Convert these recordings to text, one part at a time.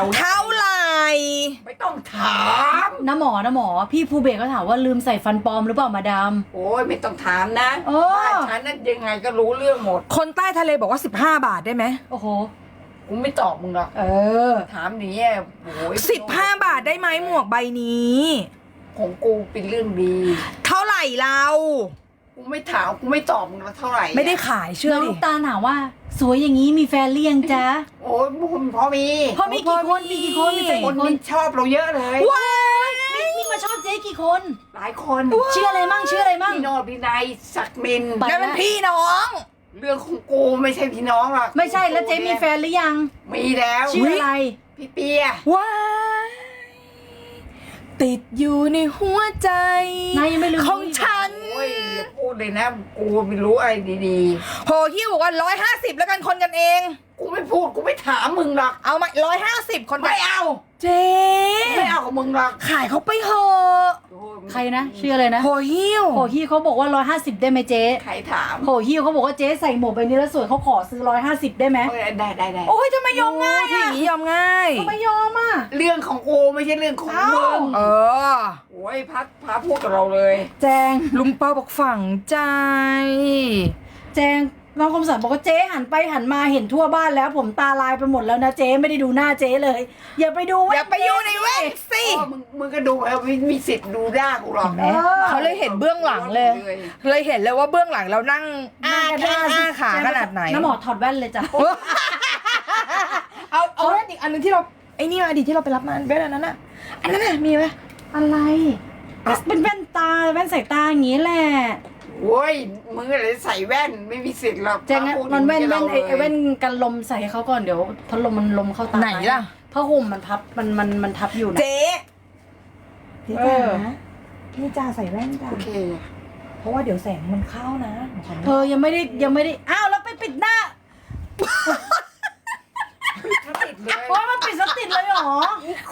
เอานะเท่าไหร่ไม่ต้องถามน้าหมอน้าหมอ พี่ภูเบศก็ถามว่าลืมใส่ฟันปลอมหรือเปล่ามาดาม โอ้ยไม่ต้องถามนะโอ้ บ้านฉันนั้นยังไงก็รู้เรื่องหมดคนใต้ทะเลบอกว่า 15 บาทได้ไหมโอ้โห กูไม่ตอบมึงหรอกเออ ถามอย่างนี้ยโอ้ย15 บาทได้ไหมหมวกใบนี้ ของกูเป็นเรื่องดี เท่าไหร่เรา กูไม่ถามกูไม่ตอบมึงแล้วเท่าไหร่ไม่ได้ขายเชื่อน้องดิลูกตาลถามว่า สวยอย่างนี้มีแฟนหรือยังจ๊ะ โอ้ยมึงพอมีพ่อมีกี่คนมีกี่คนมีแฟนคนกี่คนมีชอบเราเยอะเลย ว้ายมีมีมาชอบเจ๊กี่คน หลายคนชื่ออะไรมั่งชื่ออะไรมั่ง พี่โนอดพี่นายศักดิ์มิน ไป นั่นเป็นพี่น้อง เรื่องของกูไม่ใช่พี่น้องหรอกไม่ใช่แล้วเจ๊มีแฟนหรือยัง มีแล้วชื่ออะไร พี่เปียว้ายติดอยู่ในหัวใจ นายยังไม่ลืมของฉันโอ้ยอย่าพูดเลยนะ กูไม่รู้อะไรดีโหฮิวบอกว่าร้อยห้าสิบแล้วกันคนกันเอง ๆ กูไม่พูดกูไม่ถามมึงหรอกเอามาร้อยห้าสิบคนกันไม่เอาเจ๊กูไม่เอากับมึงหรอกขายเขาไปเถอะโอ้ยใครนะชื่ออะไรนะโหฮิวโหฮี่เขาบอกว่า150ได้ไหมเจ๊ใครถามโหฮี่เขาบอกว่าเจ๊ใส่หมวกใบนี้แล้วสวยเขาขอซื้อ150ได้ไหมเอ้ยได้ได้ได้โอ้ยทำไมยอมง่ายอะยอมง่าย ทำไมยอมอะ เรื่องของกูไม่ใช่เรื่องของมึงเออ โอ้ยพัดพาพูดกับเราเลย แจงลุงเปาบอกฝังใจ แจงน้องคมสันบอกว่าเจ๊หันไปหันมาเห็นทั่วบ้านแล้ว ผมตาลายไปหมดแล้วนะเจ๊ไม่ได้ดูหน้าเจ๊เลย อย่าไปดูอย่าไปอยู่ในแว่นสิโอ้มึงมึงก็ดูเอาไม่มีสิทธิ์ดูหน้ากูหรอกเห็นไหมเขาเลยเห็นเบื้องหลังเลย เลยเห็นเลยว่าเบื้องหลังเรานั่งอ้าแข้งอ้าขาขนาดไหนน้าหมอถอดแว่นเลยจ้ะเอาเอาแว่นอีกอันหนึงที่เราไอ้นี่มาดิที่เราไปรับมาแว่นอันนั้นอะอันนั้นน่ะมีไหมอะไรเป็นแว่นตาแว่นสายตาอย่างงี้แหละโอ้ยมึงอะไรใส่แว่นไม่มีสิทธิ์หรอกแจงงั้นพาพูดมันแว่นอย่างแว่นไอ้กับไอ้ราแว่เลยนกันลมใส่ให้เขาก่อนเดี๋ยวพัดลมมันลมเข้าตาไหนล่ะผ้าห่มมันพับมันมันมันทับอยู่นะ เจ๊เจ๊เอจ๋าอนี่จ่าใส่แว่นจ้าโอเค เพราะว่าเดี๋ยวแสงมันเข้านะ เธอยังไม่ได้ยังไม่ได้ อ้าวแล้วไปปิดหน้าถ้าติด เลยโอ้ยมันปิดสติดเลยเหรอ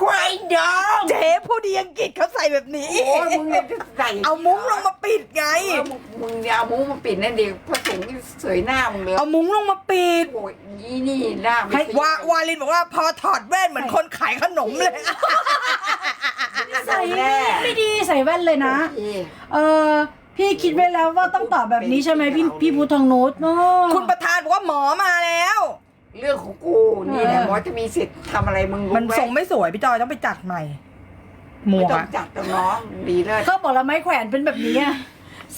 ควายดองเจ๊ผู้ดีอังกฤษเขาใส่แบบนี้ โอ้ยมึงเนี่ยจะใส่เอามุ้งลงมาปิดไง เออมึงมึงเนี่ยเอามุ้งมาปิดนั่นเดียวพระสงฆ์เสยหน้ามึงเลยเอามุ้งลงมาปิด โอ้ยยี่นี่หน้าไม่ให้ใช่วาวาลินบอกว่าพอถอดแว่นเหมือนคนขายขนมเลย ใส่ไม่ดีใส่แว่นเลยนะโอเคเออพี่คิดไว้แล้วว่าต้องตอบแบบนี้ใช่ไหมพี่พี่พุทธทองนุชเนอะคุณประธานบอกว่าหมอมาแล้ว เรื่องของกูนี่แหละเออหมอจะมีสิทธิ์ทำอะไรมึงรู้มันไหทรงไม่สวยพี่จอยต้องไปจัดใหม่ หมไม่วกต้องอะจัดกับน้องดีเลยเขาบอกแล้วไม้แขวนเป็นแบบนี้อะ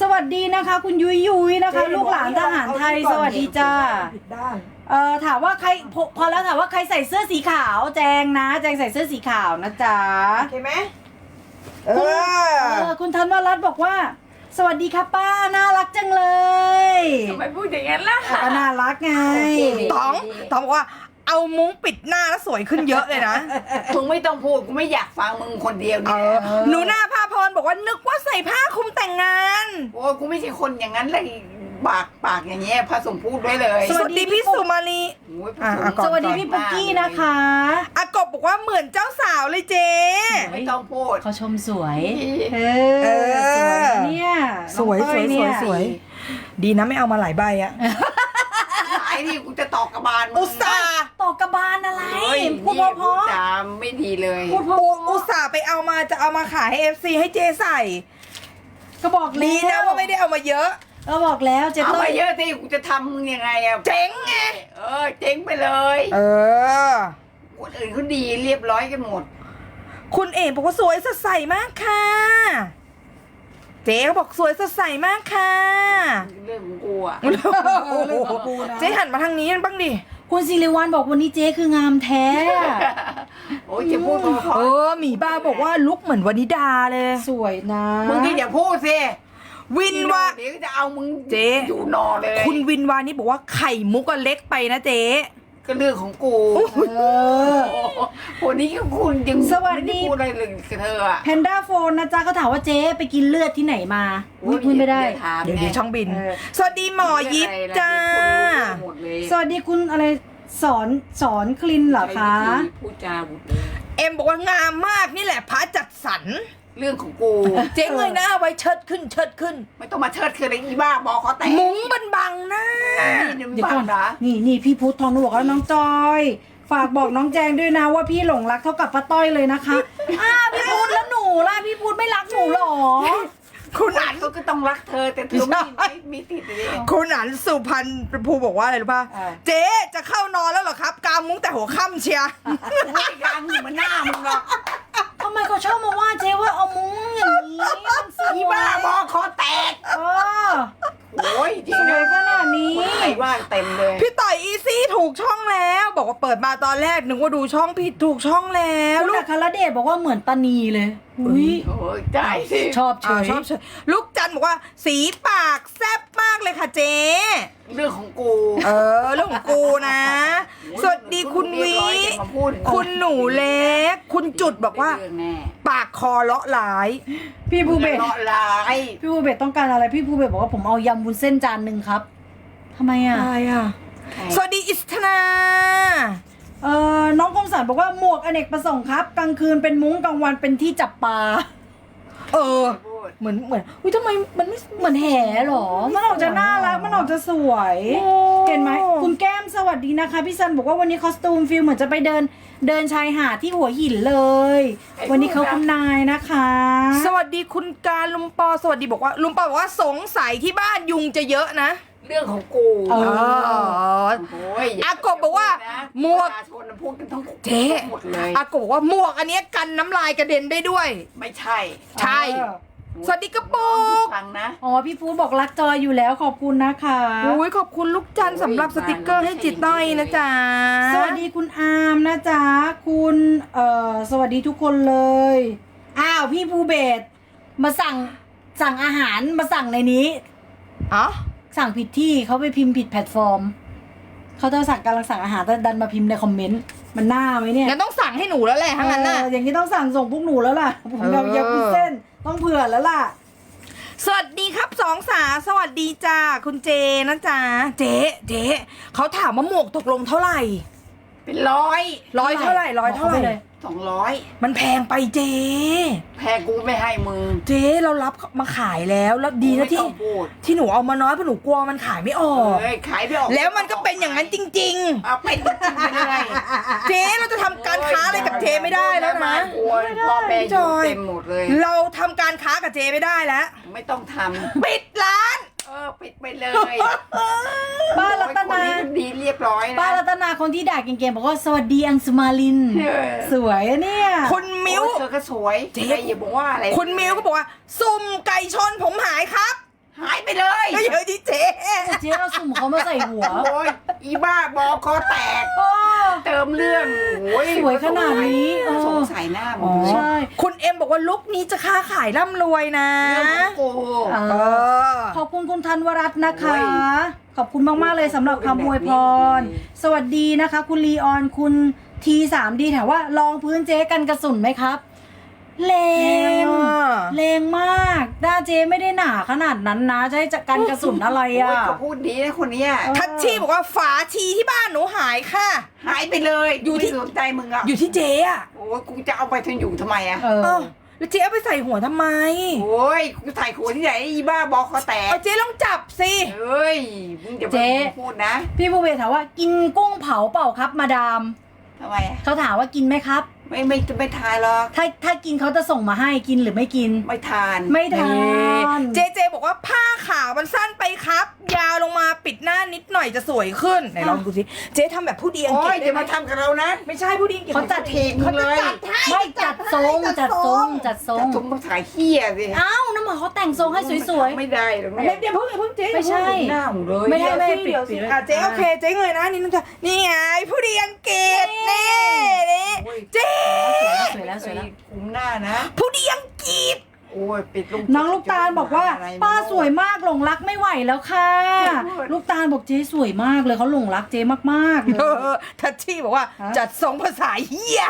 สวัสดีนะคะ คุณยุยยุยนะคะ ลูกหลานทหารไทย สวัสดีจ้า ผิดด้านเอ่อถามว่าใครพอพอแล้วถามว่าใครใส่เสื้อสีขาว แจงนะ แจงใส่เสื้อสีขาวนะจ๊ะโอเคไหมเอเอออคุณธันวรัตน์บอกว่า สวัสดีครับป้าน่ารักจังเลยทำ ไมพูดอย่างนั้นล่ะ ก็น่ารักไงโอเคต๋องต๋องบอกว่าเอามุ้งปิดหน้าแล้วสวยขึ้นเยอะเลยนะ มึงไม่ต้องพูดกูไม่อยากฟังมึงคนเดียวเอเนี่ยอ หนูหน้าพาพรบอกว่านึกว่าใส่ผ้าคลุมแต่งงาน โอ้ยกูไม่ใช่คนอย่างนั้นเลยปากปากอย่างเงี้ยพระสงฆ์พูดไว้เลยสวัสดีพี่สุมาลี โอ้ยพอะระสงฆ์อะก่อน สวัสดีพี่ปุ๊กกี้นะคะ อากบบอกว่าเหมือนเจ้าสาวเลยเจ๊ ไม่ต้องพูดเขาชมสวย เอเอออสวยนะเนี่ยสวยน้องสเต้วยเนี่สวยสวย ดีนะไม่เอามาหลายใบอะไอ้นี่กูจะตอกกระบาลมึงอุตส่าห์ต่อกระบาลอะไรเฮ้ยพูดนี่เพพูดราะจาไม่ดีเลยๆพูดเพราะอุอุตส่าห์ไปเอามาจะเอามาขายให้เอฟซีให้เจใส่ก็บอกแล้ดีวนะว่าไม่ได้เอามาเยอะ ก็บอกแล้วเจ๊เอาต้ไปยเยอะที่กูจะทำมึงยังไงอะเจ๋งไง เออเจ๊งไปเลยเออ คนอื่นเขาดีเรียบร้อยกันหมด คุณเอกบอกว่าสวยสดใสมากค่ะ เจ๊เขาบอกสวยสดใสมากค่ะเรื่องของกูอะเจ๊หันมาทางนี้บ้างดิ คุณสิริวัลบอกวันนี้เจ๊คืองามแท้ โอ้ยจะพูดก็พอเออหมีบ้าบอกว่าลุกเหมือนวนิดาเลย สวยนะมึงก็อย่าพูดสิวินวาเดี๋ยวจะเอามึงเจ๊ อยู่นอนเลย คุณวินวานี่บอกว่าไข่มุกก็เล็กไปนะเจ๊ ก็เรื่องของกูเออโอ้โหวันนี้ก็คุณยังสวัสดี ไม่ไพูดอะไรเลยกับเธออะ แพนด้าโฟนนะจ๊ะก็ถามว่าเจ๊ไปกินเลือดที่ไหนมาอุ๊ยพูดไม่ได้ อย่าถาม เดี๋ยวเดี๋ยวช่องบิน เออ สวัสดีหมอยิปจ้าหมดเลยสวัสดีคุณอะไรสอนสอนคลินเหรอคะพูดจาหมดเลย เอ็มบอกว่างามมากนี่แหละพระจัดสรร เรื่องของกูเจ๊เงยหน้าไว้เชิดขึ้นเชิดขึ้น ไม่ต้องมาเชิดคืออะไรอีบ้าบอกเขาแต่งมุ้งบันบังหน้านี่มันเดี๋ยวบ้าก่อนเหรอนี่นี่พี่พุทธทองนุบอกว่าน้องจอย ฝากบอกน้องแจงด้วยนะว่าพี่หลงรักเท่ากับป้าต้อยเลยนะคะอ้าวพี่พูดแล้วหนูล่ะพี่พูดไม่รักหนูเหรอคุณอันเขาก็ต้องรักเธอแต่เธอไม่ไม่มีติดเลยคุณอันสุพรรณภูบอกว่าอะไรรู้ป่ะเออเจ๊จะเข้านอนแล้วเหรอครับ กางมุ้งแต่หัวค่ำเชียร์ไม่ยังเหมือนหน้ามึงหรอกทำ ไมเขาชอบมาว่าเจ๊ว่าเอามุ้งอย่างนี้มันสวยอีบ้าบอคอแตก เออโอ้ยจริสงวนะยขนาดนี้คนไทยว่างเต็มเลย พี่ต่อยอีซี่ถูกช่องแล้ว บอกว่าเปิดมาตอนแรกนึกว่าดูช่องผิดถูกช่องแล้วคุณลูอักครเดชบอกว่าเหมือนตานีเลยอุ้ยโอ้ยได้สิชอบเฉอ่ายชอบเฉยลูกจันบอกว่าสีปากแซ่บมากเลยค่ะเจ๊เรื่องของกูเออเรื่องของกูนะ สวัสดีคุณวีเรียบร้อยจะมาพูด คุณหนูเล็ก คุณจุดบอกว่าเรื่องแน่ปากคอเลาะหลาย พี่ภูเบศเลาะลายพี่ภูเบศต้องการอะไร พี่ภูเบศบอกว่าผมเอายำวุ้นเส้นจานหนึ่งครับทำไมอะ อะไรอะ สวัสดีอิสธนา เออน้องคมสันบอกว่าหมวกอเนกประสงค์ครับ กลางคืนเป็นมุ้งกลางวันเป็นที่จับปลา เออ พู ด เหมือนเหมือนอุ้ยทำไมมันไม่เหมือนแห่หรอ มันออกจะน่ารัก มันออกจะสวย โอ้ เห็นไหม คุณแก้มสวัสดีนะคะ พี่ซันบอกว่าวันนี้คอสตูมฟิลเหมือนจะไปเดิน เดินชายหาดที่หัวหินเลย วันนี้เขาคุณนายนะคะ สวัสดีคุณการลุมปอสวัสดีบอกว่าลุมปอบอกว่าสงสัยที่บ้านยุงจะเยอะนะเรื่องของกูเอ อ โอ้ยอย่อากบบอกว่าหมวก ประชาชนพูดกันทั้งเจ๊หมดเลย อากบบอกว่าหมวกอันเนี้ยกันน้ำลายกระเด็นได้ด้วย ไม่ใช่ ใช่ สวัสดีกระปุกฟังนะ อ๋อพี่ฟูดบอกรักจอยอยู่แล้วขอบคุณนะคะอุ้ยขอบคุณลูกจันทร์สำหรับสติกเกอร์ให้จิตต้อยนะจ๊ะ สวัสดีคุณอาร์มนะจ๊ะคุณเอ่อสวัสดีทุกคนเลยอ้าวพี่ภูเบศมาสั่งสั่งอาหารมาสั่งในนี้อ๋อสั่งผิดที่เขาไปพิมพ์ผิดแพลตฟอร์มเขาจะสั่งกำลังสั่งอาหารแต่ดันมาพิมพ์ในคอมเมนต์มันน่าไหมเนี่ยงั้นต้องสั่งให้หนูแล้วแหละทั้างนั้นน่ะ เอออย่างนี้ต้องสั่งส่งพวกหนูแล้วล่ะผมอยากเออยำวุ้นเส้น ต้องเผื่อแล้วล่ะ สวัสดีครับสองสาสวัสดีจ้าคุณเจนะจ๊ะเจ๊เจ๊เขาถามว่าหมวกตกลงเท่าไหร่ เป็นร้อยร้อยเท่าไหร่ร้อยเท่าไหบอกเขาไปเลร่ยสองร้อยมันแพงไปเจ๊ แพ้กูไม่ให้มึง เจ๊เรารับมาขายแล้วแล้วดีนะไม่ที่ต้องพูดที่หนูเอามาน้อยเพราะหนูกลัวมันขายไม่ออกเอ้ยขายไม่ออกแล้วมันก็เป็นอย่างนั้นจริงเอาเป็นจริงไปเลยๆเจ๊เราจะทำการค้าอะไรกับเจ๊ไม่ได้แล้วนะกลัวพ่อแม่อจยู่อย เต็มหมดเลย เราทำการค้ากับเจ๊ไม่ได้แล้ว ไม่ต้องทปิดร้านำเออปิดไปเลยป้ารัตนา โอ้ยคนดีเรียบร้อยนะ ป้ารัตนาคนที่ด่าเก่งๆบอกว่าสวัสดีอังสุมาลิน เออ สวยอะเนี่ย คุณมิวโอ้ยเธอก็สวยเจ๊แต่อย่าบอกว่าอะไรคุณมิวก็บอกว่า สุ่มไก่ชนผมหายครับ หายไปเลยก็เยอะที่เจ๊เจ๊เราสุ่มเขามาใส่หัว โอ้ยอีบ้าบอคอแตก เติมเรื่องโอ้ยสวยขนาดนี้เออ สงสัยหน้าหมอ๋ดอเลยใช่ คุณเอ็มบอกว่าลุคนี้จะค้าขายร่ำรวยนะ เรื่องของกูเอเอออ ขอบคุณคุณธันวรัตน์นะคะ โอ้ยขอบคุณมาก ๆ เลยสำหรับคำอวยพรสวัสดีนะคะ คุณลีออนคุณทีสามดีถามว่าลองพื้นเจ๊กันกระสุนไหมครับ แรงแรงมากด้าเจ๊ไม่ได้หนาขนาดนั้นนะจะให้จัดการกระสุนอะไรโอ้อะยเขาพูดดีนะคนเนี้ยเออทัชชี่บอกว่าฝาชีที่บ้านหนูหายค่ะ หายไปเลยอยู่ที่ไม่สนใจมึงอะอยู่ที่เจ๊อะโอ้ยกูจะเอาไปทนอยู่ทำไมอะเออเอ้าแล้วเจ๊เอาไปใส่หัวทำไมโอ้ยกูถ่ายขวดที่ไหนอีบ้าบอคอแตกเอาเจ๊ลองจับสิเฮ้ยมึงอย่าเจ๊พูดนะพี่ภูเบศถามว่ากินกุ้งเผาเปล่าครับมาดามทำไมอะเขาถามว่ากินไหมครับ ไม่ไม่ไม่ทานหรอกถ้าถ้ากินเขาจะส่งมาให้กินหรือไม่กิน ไม่ทาน ไม่ทาน เจเจบอกว่าผ้าขาวมันสั้นไปครับ ยาวลงมาปิดหน้านิดหน่อยจะสวยขึ้นไหนลองดูสิเจ๊ทำแบบผู้ดีอังโอ้กฤยษอย่าได้ไหมมาทำกับเรานะ ไม่ใช่ผู้ดีอังกฤษเขาจัดทีมมึงเลยไม่จัดทรงจัดทรงจัดทรงจะทุ่มต้องถ่ายเฮียสิอ้าวน้ำหมอเขาแต่งทรงให้สวย ไม่ได้หรอกไม่เนี่ยเดี๋ยวเพิ่งอย่าเพิ่งเจ๊ไม่ใช่หน้าหมูเลยไม่ได้เดี๋ยวสิเดี๋ยวสิอะเจ๊โอเคเจ๊เงยหนะนี่นึงจะนี่ไงผู้ดีอังกฤษนี่นี่โอ้ยเจ๊สวยแล้วสวยแล้ว คุมหน้านะผู้ดีอังกฤษโอ้ยปิดลุงๆน้องลูกตาลบอกว่าะไรป้าสวยมากหลงรักไม่ไหวแล้วค่ะ ลูกตาลบอกเจ๊สวยมากเลยเขาหลงรักเจ๊มากๆเลย เออทัชชี่บอกว่าฮะจัดทรงภาษาเฮีย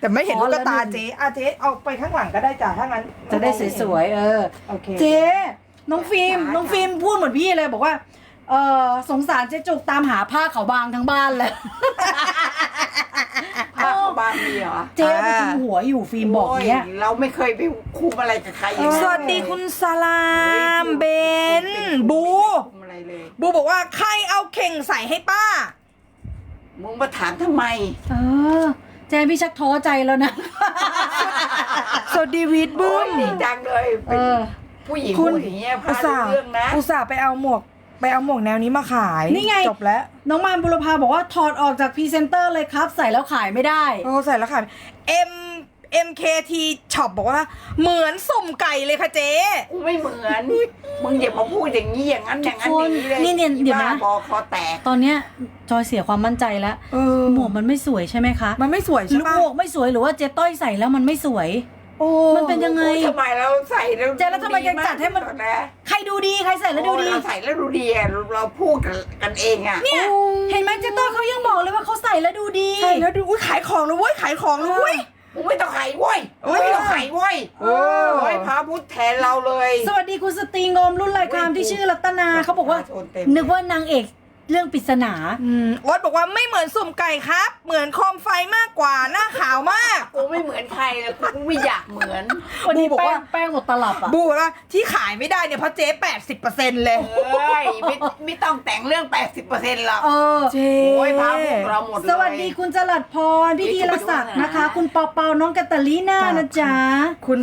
แต่ไม่เห็นขอลูกละตาหนึ่ง เจ๊อะเจ๊เอาไปข้างหลังก็ได้จ้ะถ้างั้นจะได้สวยๆเออ โอเค เจ๊น้องฟิล์มน้องฟิล์มพูดเหมือนพี่เลยบอกว่าเออสงสารเจ๊จุกตามหาผ้าเขาวบางทั้งบ้านเลย ผ้าเข้าบ้านมีเหรอเจ๊ไปคุมหัวอยู่ฟิล์มบอกเนี้ย โเราไม่เคยไปคุมอะไรกับใครอย่างเออสวัสดีคุณสลามเบนบู คุมอะไรเลยบูบอกว่าใครเอาเข่งใส่ให้ป้า มึงมาถามทำไม เออแจนพี่ชักท้อใจแล้วนะ สวัสดีวีดบึ้โอ้ยมดีจังเลยเออผู้หญิงคุพูณดอย่างเงี้ยพอุาตส่าห์เรื่องนะอุตส่าห์ไปเอาหมวก ไปเอาหมวกแนวนี้มาขายนี่ไง จบแล้วน้องมานบุรพาบอกว่าถอดออกจากพรีเซนเตอร์เลยครับ ใส่แล้วขายไม่ได้ โอ้ใส่แล้วค่ะ M MKT Shop บอกว่า เหมือนสุ่มไก่เลยค่ะเจ๊ กูไม่เหมือน มึงอย่ามาพูดอย่างนี้อย่างนั้นอย่างนั้นอย่างนี้เลยนี่เนี่ยเดี๋ยวนะ บ้าบอคอแตก ตอนเนี้ยจอยเสียความมั่นใจแล้วเออ หมวกมันไม่สวยใช่ไหมคะมันไม่สวยหรืใช่อปะหมวกไม่สวยหรือว่าเจ๊ต้อยใส่แล้วมันไม่สวย โอ้มันเป็นยังไง โอ้ยทำไมเราใส่แล้วเจ๊แล้วทำไมยังจัดให้มัน นะใครดูดีใครใส่แล้วดูดี โอ้เราใส่แล้วดูดีอะเราพูดกันเองอะเนี่ยเห็นไหมเจ๊ต้อยเขายังบอกเลยว่าเขาใส่แล้วดูดี ใช่แล้วดูอุ้ยขายของแล้วเว้ยขายของแล้วเว้ย มึงไม่ต้องไขเว้ยเออไม่ต้องไขเว้ยเออ โอ้ยพระพุทธแทนเราเลย สวัสดีคุณสตรีงอมรุ่นรายการที่ชื่อรัตนาเขาบอกว่าชนเต็มนึกว่านางเอก เรื่องปริศนา อืมโอ๊ตบอกว่าไม่เหมือนสุ่มไก่ครับ เหมือนโคมไฟมากกว่าหน้าขาวมาก กูไม่เหมือนใครเลยกูไม่อยากเหมือน วันนี้บูบอกแป้ว่า งแป้งหมดตลับอะ บูบอกว่าที่ขายไม่ได้เนี่ยเพราะเจ๊แปดสิบเปอร์เซ็นต์เลย เอ้ยไม่ไม่ต้องแต่งเรื่อง 80%หรอก เออ เจ๊โอ้ยพาพวกเราหมดเลย สวัสดีคุณจรัดพร พี่ธีรศักดิ์นะคะ คุณเปาเปาน้องกัตตาลีน่านะจ๊ะ คุณ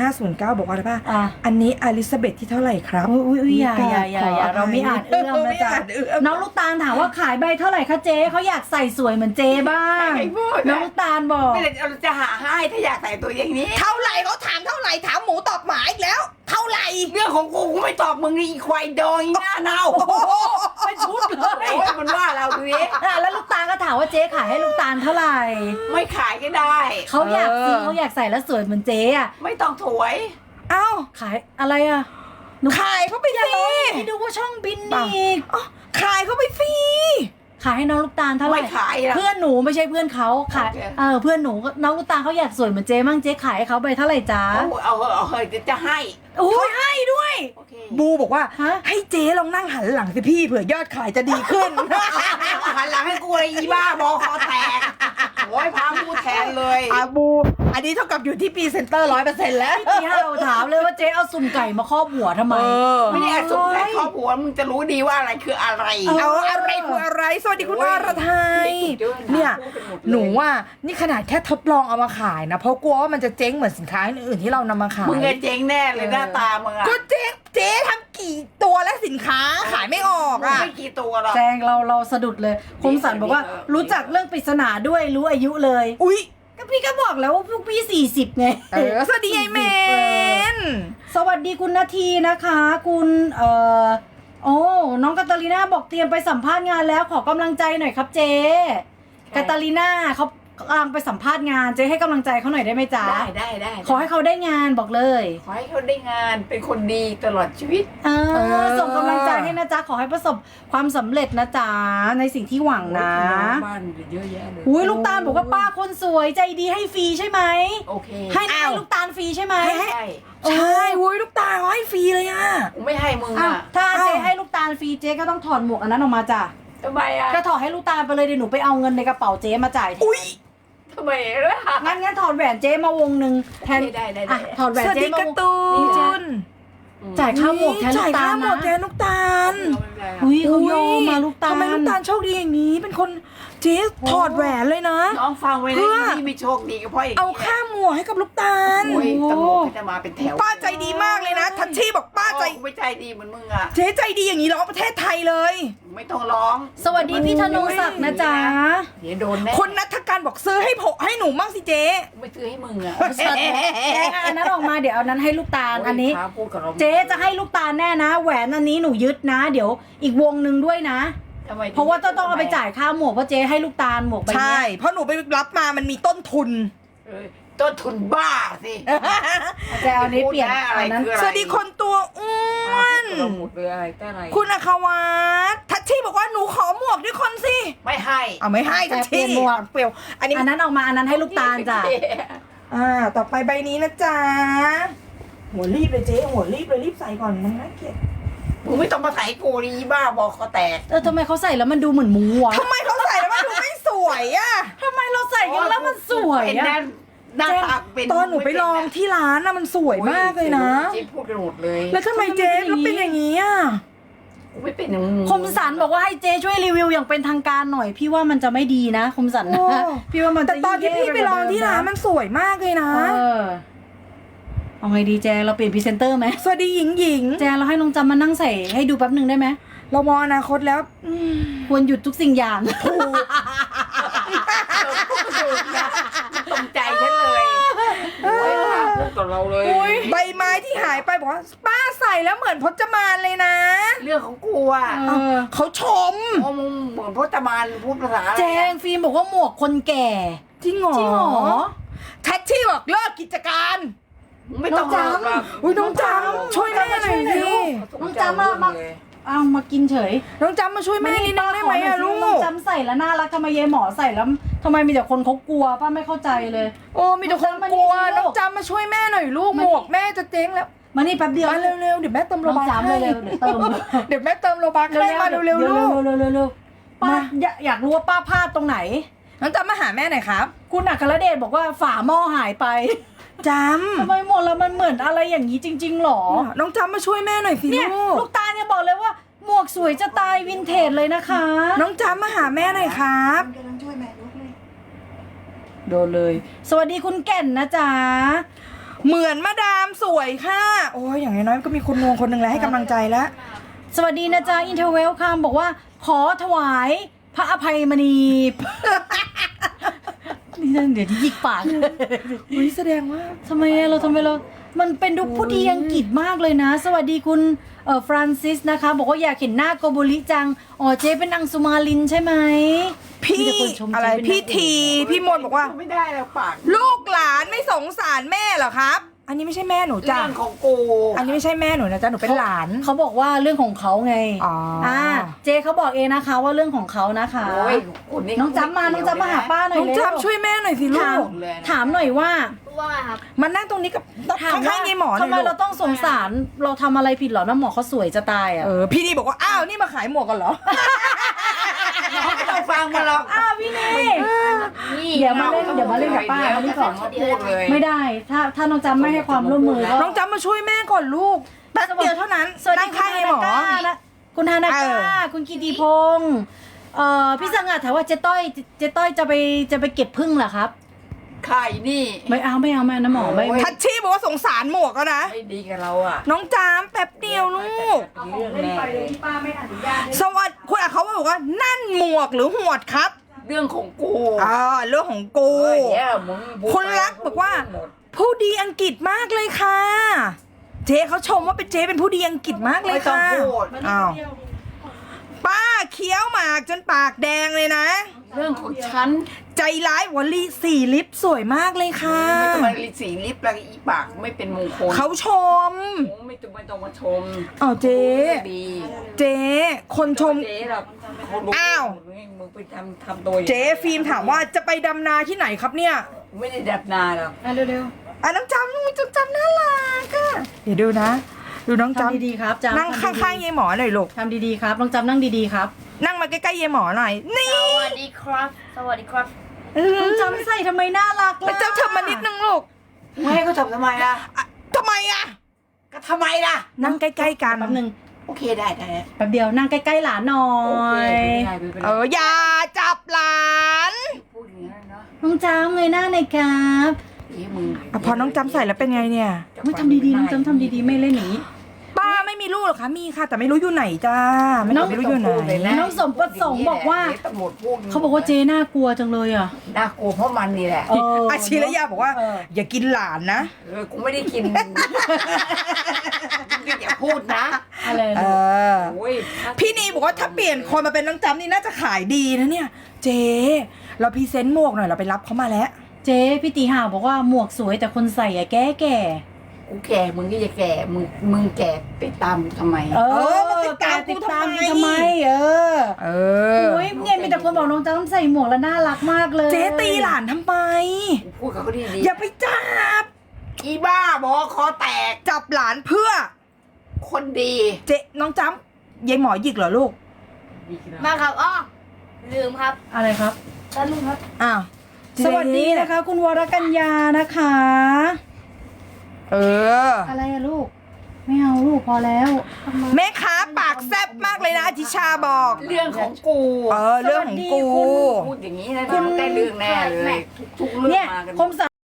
32509 บอกว่าอะไรป่ะ อะ อันนี้อลิซาเบธที่เท่าไหร่ครับ อุ้ยอุ้ยอุ้ยอย่าอย่าอย่าอย่าขเราไม่อาจเอื้อมนะไม่จ๊ะอาจเอื้อมน้องลูกตาลถามว่าขายใบเท่าไหร่คะเจ๊เขาอยากใส่สวยเหมือนเจ๊บ้าง ใครพูดน้องลูกตาลบอก ไม่ได้เราจะหาให้ถ้าอยากแต่งตัวอย่างนี้ เท่าไหร่เขาถามเท่าไหร่ถามหมูตอบหมาอีกแล้ว เท่าไหร่เรื่องของกูกูไม่ตอบมึงนี่อีควายดองอีหน้าเน่าเป็นชุดเลยโอ้ยมันว่าเราดูดิอะแล้วลูกตาลก็ถามว่าเจ๊ขายให้ลูกตาลเท่าไหร่ไม่ขายก็ได้ เขาอยากซื้อเออเขาอยากใส่แล้วสวยเหมือนเจ๊อะไม่ต้องถวย เอ้าขายอะไรอะหนูขายเขาไปสิให้ดูว่าช่องบินปัง อีก อ๋อขายเขาไปสิ ขายให้น้องลูกตาลเท่าไหร่ไม่ขายหรอกเพื่อนหนูไม่ใช่เพื่อนเขาขายโอเค เออเพื่อนหนูก็น้องลูกตาลเขาอยากสวยเหมือนเจ๊มั่งเจ๊ขายให้เขาไปเท่าไหร่จ๊ะเอาเอาเอาเอาเดี๋ยวจะให้โอ้ยให้ด้วย โอเคบูบอกว่า ฮะ ให้เจ๊ลองนั่งหันหลังสิพี่เผื่อยอดขายจะดีขึ้น หันหลังให้กูเลยอีบ้าบอคอแตก โอ้ยพาพูดแทนเลยอาบู อันนี้เท่ากับอยู่ที่พรีเซนเตอร์ร้อยเปอร์เซ็นต์แล้วพี่เราถามเลยว่าเจ๊เอาสุ่มไก่มาครอบหัวทำไม เออ ไม่ได้สุดแค่ครอบครัวมึงจะรู้ดีว่าอะไรคืออะไร เอเอาอะไรคืออะไร สวัสดีคุณโอ้อยรไทยเดี๋ยวเนี่ยพูดกันหมดเลยหนูว่านี่ขนาดแค่ทดลองเอามาขายนะ เพราะกลัวว่ามันจะเจ๊งเหมือนสินค้าอื่นๆที่เรานำมาขาย มึงเงเจ๊งแน่เลยหน้าตามึงอะก็เจ๊ เจ๊ทำกี่ตัวและสินค้าขายไม่ออกอะ ไม่กี่ตัวหรอก แจงเราเราสะดุดเลยคมสันบอกว่า รู้จักเรื่องปริศนาด้วยรู้อายุเลย อุ๊ยก็พี่ก็บอกแล้วว่าพวกพี่สี่สิบไง เออสวัสดีไอเมน สวัสดีคุณนาทีนะคะ คุณเอ่อโอ้น้องกาตาลีน่าบอกเตรียมไปสัมภาษณ์งานแล้วขอกำลังใจหน่อยครับเจ๊กาตาลีน่าเขา กำลังไปสัมภาษณ์งานเจ๊ให้กำลังใจเขาหน่อยได้ไหมจ๊ะได้ได้ได้ขอให้เขาได้งานบอกเลย ขอให้เขาได้งานเป็นคนดีตลอดชีวิต เอเอออ ส่งกำลังใจให้นะจ๊ะขอให้ประสบความสำเร็จนะจ๊ะในสิ่งที่หวังนะบ้านเยอะแยะเลยอุ้ยลูกตาลบอกว่าป้าคนสวยใจดีให้ฟรีใช่ไหมโอเคให้อ้าวให้ลูกตาลฟรีใช่ไหมให้ให้ ใช่ใช่โว้ยลูกตาเขาให้ฟรีเลยอะ กูไม่ให้มึงอ้าวอะถ้าเจ๊อ้าว ให้ลูกตาลฟรีเจ๊ก็ต้องถอดหมวกอันนั้นออกมาจ้ะทำไมอะก็ถอดให้ลูกตาลไปเลยเดี๋ยวหนูไปเอาเงินในกระเป๋าเจ๊มาจ่ายแทนอุ๊ย ทำไมล่ะ งั้นงั้นถอดแหวนเจ๊มาวงหนึ่งแทนได้ได้ได้ อะถอดแหวนสวัสเจ๊ดีมาการวง์ตูนี่จ้ะนจ่ายค่าหมวกแทนลูจ่ายกตาค่าลหมวกแทนะนลูกตาลอุ้ยเขาโยมมาลูกตาล ทำไมลูกตาลโชคดีอย่างนี้ เป็นคน เจ๊ถอดแหวนเลยนะ น้องฟังไว้เพื่เลยอ นี่ไม่โชคดีก็เพราะอย่างเอานี้ยค่าหมวกให้กับลูกตาล โอ้ยตำรวจก็จะมาเป็นแถวป้าใจดีมากเลยนะ ทัชชี่บอกป้าใจกูไม่ใจดีเหมือนมึงอะ เจ๊ใจดีอย่างนี้ร้องประเทศไทยเลย ไม่ต้องร้องสวัสดีพี่ธนงศักดิ์นะจ๊ะเดี๋ยวโดนแน่คนนัทการบอกซื้อให้ผมให้หนูมั่งสิเจ๊กูไม่ซื้อให้มึงอะแจงอันนั้นออกมาเดี๋ยวเอานั้นให้ลูกตาลอันนี้ โยพาพูดกับราเจ๊จะให้ลูกตาลแน่นะ แหวนอันนี้หนูยึดนะ เดี๋ยวอีกวงหนึ่งด้วยนะ ทำไมเพราะว่าต้องต้องเอาไปจ่ายค่าหมวกเพราะเจ๊ให้ลูกตาลหมวกใบใช่เนี้ยเพราะหนูไปรับมามันมีต้นทุน เออต้นทุนบ้าสิจะเอาอันนี้เปลี่ยนพูดะอะไรอันนั้นคืออะไรสวัสดีคนตัวอ้วนเราหมดเลยอะไรแต่อะไรคุณอาคาวัตทัชชี่บอกว่าหนูขอหมวกด้วยคนสิไม่ให้เอาไม่ให้ทัชชี่เปลี่ยวอันนี้อันนั้นออกมาอันนั้นให้ลูกตาลจ้ะอ่า ต่อไปใบนี้นะจ๊ะ หัวรีบเลยเจ๊หัวรีบเลยรีบใส่ก่อนมันน่าเกลียด มึงไม่ต้องมาใส่กูดีบ้าบอกคอแตกเออทำไมเขาใส่แล้วมันดูเหมือนหมูวะทำไมเขาใส่แล้วมันดูไม่สวยอะทำไมเราใส่กันแล้วมันสวยเป็นอะแน่นหน้าตาเป็นตอนหนูไปลองที่ร้านน่ะมันสวยมากเลยนะ เจ๊พูดกันหมดเลยแล้วทำไมเจ๊ก็เป็นอย่างนี้อะกูไม่เป็นอย่างมึงคมสันบอกว่าให้เจช่วยรีวิวอย่างเป็นทางการหน่อย พี่ว่ามันจะไม่ดีนะ คมสันนะโอ้พี่ว่ามันจะแต่ตอนที่พี่ไปลองที่ร้านมัมันสวยมากเลยนะ เออ เอาไงดีแจงเราเปลี่ยนพรีเซนเตอร์ไหมสวัสดีหญิงหญิงแจงเราให้น้องจำมานั่งใส่ให้ดูแป๊บหนึ่งได้ไหมเรามองอนาคตแล้วอืมควรหยุดทุกสิ่งอย่างตรงใจฉันเลยโอ้ยค่ะพูดกับเราเลยอุ๊ยใบไม้ที่หายไปบอกว่าป้าใส่แล้วเหมือนพจมานเลยนะ เรื่องของกูอะเออ เขาชม โอ้มึงเหมือนพจมานพูดภาษาอะไรแจงฟิล์มบอกว่าหมวกคนแก่ จริงเหรอจริงเหรอ แท็กชี่บอกเลิกกิจการมึง ไม่ต้องน้องจำ หรอกอุ้ยน้องจำช่วยแม่หน่อยดิน้องจำมามาเอามากินเฉยน้องจำมาช่วยแม่นิดนึงได้ไหมอะลูน้องกจำใส่แล้วน่ารักทำไมยายหมอใส่แล้วทำไมมีแต่คนเขากลัวป้าไม่เข้าใจเลย โอ้มีแต่คนกลัวน้น้อองงจำจำมาช่วยแม่หน่อยลูกมาหนี่ มวกแม่จะเจ๊งแล้วมานี่แป๊บเดียว มาเร็วๆเดี๋ยวแม่เติมโลน้องบักจำให้เร็วๆเดี๋ยวเติม เดี๋ยวแม่เติมโลบักให้มาเร็วๆลูกเร็วๆเร็วๆเร็วๆป้ามาอยากอยากรู้ว่าป้าพลาดตรงไหน น้องจำมาหาแม่หน่อยครับ คุณอัครเดชบอกว่าฝาหม้อหายไป จทำไมหมดแล้วมันเหมือนอะไรอย่างนี้จริงๆหรอำน้องจำมาช่วยแม่หน่อยสิเนี่ยลูก ลูกตาเนี่ยบอกเลยว่า หมวกสวยจะตายวินเทจเลยนะคะ น้องจำมาหาแม่หน่อยครับโดนเลย สวัสดีคุณแก่นนะจ๊ะ เหมือนมาดามสวยค่ะ โอ้ยอย่างน้อยๆก็มีคนงงคนหนึ่งแล้วให้กำลังใจแล้วสวัสดีนะจ๊ะอินเทอร์เวลคัมบอกว่า ขอถวายพระอภัยมณี นี่นั่นเดี๋ยวที่ยิกปากอุ้ยแสดงว่าทำไมอะเราทำไมเรา มันเป็นดูผู้ดีอังกฤษมากเลยนะ สวัสดีคุณเอ่อฟรานซิสนะคะ บอกว่าอยากเห็นหน้าโกโบลิจัง อ๋อเจ๊เป็นนางสุมาลินใช่ไหมพี่มีแต่คนชมอะไรเจ๊เป็นพี่นางเอกทีพี่มนต์บอกว่า ไม่ได้แล้วปาก ลูกหลานไม่สงสารแม่เหรอครับ อันนี้ไม่ใช่แม่หนูจ้ะเรื่องของกูอันนี้ไม่ใช่แม่หนูนะจ๊ะหนูเป็นหลาน เขาบอกว่าเรื่องของเขาไงอ๋ออ่เจ๊เขาบอกเองนะคะว่าเรื่องของเขานะคะ โอ้ยคนนี้น้องจำมาน้องจำมาหาป้าหน่อยน้องเร็วจำช่วยแม่หน่อยสิลูถามกถามหน่อยว่าว่าไงครับมานั่งตรงนี้กับถามข้าว่างๆยายหมอหน่ทำอยไมลูเรากต้องสงสารเราทำอะไรผิดเหรอน้ำหมอเขาสวยจะตายอะ เออพี่ดีบอกว่าอ้าวนี่มาขายหมวกกันเหรอ ไม่ต้องฟังมาหรอกอ้าวพี่เน่นี่เดี๋ยวมาเล่นเดี๋ยวมาเล่นกับป้ามาเล่นก่อนเขาพูดเลยไม่ได้ ถ้าถ้าน้องจำไม่ให้ความร่วมมือก็น้องจำมาช่วยแม่ก่อนลูกแป๊บเดียวเท่านั้นสวัสดีนั่งข้างยายหมอคุณฮานาเอก้าอคุณกิติพงศ์เอ่อพี่สังกัดถามว่าเจ๊ต้อยเจ๊ต้อยจะไปจะไปเก็บพึ่งเหรอครับ ไข่นี่ไม่เอาไม่เอาไม่เอานะหมอไม่โอ้ยทัชชี่บอกว่าสงสารหมวกแล้วนะ ไม่ดีกับเราอะน้องจามแป๊บเดียวลูกเรื่องแม่เลยป้าไม่อนุญาตสวัสดีคุณอาเขาบอกว่านั่นหมวกหรือหวดครับเรื่องของกูอ่าเรื่องของกู เออเดี๋ยวมึงพูดคนรักบอกว่าผู้ดีอังกฤษมากเลยค่ะ เจ๊เขาชมว่าเป็นเจ๊เป็นผู้ดีอังกฤษมากเลยไม่ต้องค่ะพูดอ้าวป้าเคี้ยวหมากจนปากแดงเลยนะ เรื่องของฉัน ใจร้ายวลีสี่ลิปสวยมากเลยค่ะ ไม่ต้องมาลิสีลิปแล้วอีปากไม่เป็นมงคลเขาชมไม่ต้องไม่ต้องมาชมอ้าวเจ๊ ดีเจ๊คนชม เจ๊หรอกคนรู้อ้าว มึงไปทำทำตัวอย่างเจ๊ฟิล์มถามว่าจะไปดำนาที่ไหนครับเนี่ย ไม่ได้ดับนาหรอกอะเร็วอะน้องจำน้องจำน่ารักอะเดี๋ยวดูนะ ดูน้องๆจำทำดีๆครับจำนั่งข้างๆยายหมอหน่อยลูกทำดีๆครับน้องจำนั่งดีๆครับ นั่งมาใกล้ๆยายหมอหน่อย นี่ สวัสดีครับ สวัสดีครับ น้องจำใส่ทำไมน่ารักแล้ล่ะวเจ้าเธอมานิดนึงลูกไม่ให้เขาทำทำไมล่ะอะทำไมอะ ก็ทำไมล่ะนั่งใกล้ๆกันแป๊บนึงโอเคได้ได้แป๊บเดียวนั่งใกล้ๆหลานหน่อโอเคย ไม่ได้ไม่เป็นเอไรออย่าจับหลานพูดอย่างนี้นเนาะน้องจำเงยหน้าหน่อยครับ เอ๊ะมึง อะพอน้องจำใส่แล้วเป็นไงเนี่ย ไม่ทำดีๆน้องจำทำดีๆ ไม่เล่นหนีป้า ไม่มีลูกหรอคะมีค่ะ แต่ไม่รู้อยู่ไหนจ้าไม่รู้ไม่รู้อยู่ไหนน้องสมประสงค์บอกว่า ตำรวจพูดเขาบอกว่าเจ๊น่ากลัวจังเลยอะน่ากลัวเพราะมันนี่แหละเอออาชีรยาบอกว่าเอออย่ากินหลานนะเออกูไม่ได้กินอย่าพูดนะอะไรเอนะอโอ้ยพี่นีบอกว่าถ้าเปลี่ยนคนมาเป็นน้องจำนี่น่าจะขายดีนะเนี่ย เจ๊เราพรีเซนต์หมวกหน่อยเราไปรับเขามาแล้ว เจ๊พี่ตีห่าวบอกว่าหมวกสวยแต่คนใส่อะแก่แก่ กูแก่มึงก็จะแก่มึงมึงแก่ไปตามทำไม เอเอออมาติดตามแกติดตามกูกูทำทำไมไม เออเออ โอ้ยเนี่ยมีแต่คนบอกน้องจำใส่หมวกแล้วน่ารักมากเลยเจ๊ตีหลานทำไมกูพูดกับเขาดีดีอย่าไปจับอีบ้าบอกคอแตกจับหลานเพื่อ คนดีเจ๊น้องจำยายหมอหยิกเหรอลูก มาครับอ้อลืมครับอะไรครับแป๊บนึงครับ อ้าวสวัสดีนะคะ คุณวรกัญญานะคะ เออ อะไรอะลูก ไม่เอาลูกพอแล้วแม่ค้าปากแซ่บมากเลยนะอธิชาบอก เรื่องของกูเออเรื่องของกูพูดอย่างนี้นะต้องได้เรื่องแน่เลย ทุกๆเรื่เนี่อยงมากันคมสัน